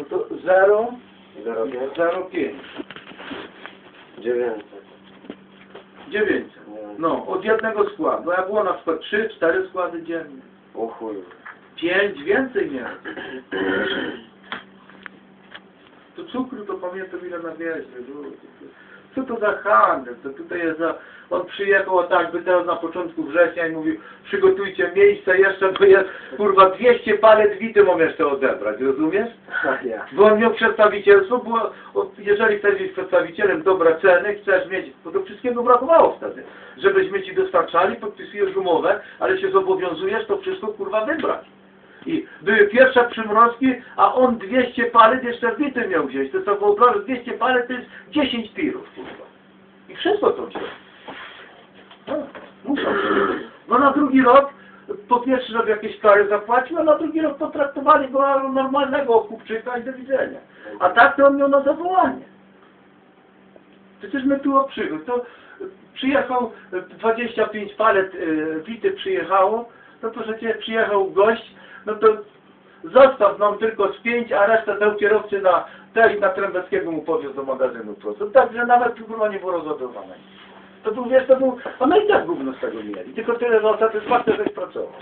No to 0, 0,5? 0,5. 900. 900. No, od jednego składu. A było na przykład 3-4 składy dziennie. O chuj. 5, więcej nie. To cukru to pamiętam ile na było. Co to za handel? To tutaj jest za... On przyjechał o tak, by teraz na początku września i mówił przygotujcie miejsce jeszcze, bo jest kurwa 200 palet wity mam jeszcze odebrać, rozumiesz? Ja. Bo on miał przedstawicielstwo, było, o, jeżeli chcesz być przedstawicielem, dobre ceny, chcesz mieć, bo to wszystkiego brakowało wtedy, żebyśmy ci dostarczali, podpisujesz umowę, ale się zobowiązujesz to wszystko kurwa wybrać. I były pierwsze przymrozki, a on 200 palet jeszcze wity miał wziąć. To co wyobrażasz, 200 palet to jest 10 tirów, kurwa. I wszystko to wziął. No, muszą. No na drugi rok, po pierwszy rok jakieś kary zapłacił, a na drugi rok potraktowali go normalnego kupczyka i do widzenia. A tak to on miał na zawołanie. Przecież my tu o przygód. To przyjechał e, 25 palet e, wity przyjechało, no to przecież przyjechał gość, no to zostaw nam tylko z pięć, a resztę dał kierowcy na te i na Trębeckiego mu powiózł do magazynu prosto. Także nawet kurwa nie było rozładowane. To był, wiesz, to był, a my i tak gówno z tego mieli. Tylko tyle, że satysfakcja, żeś pracował.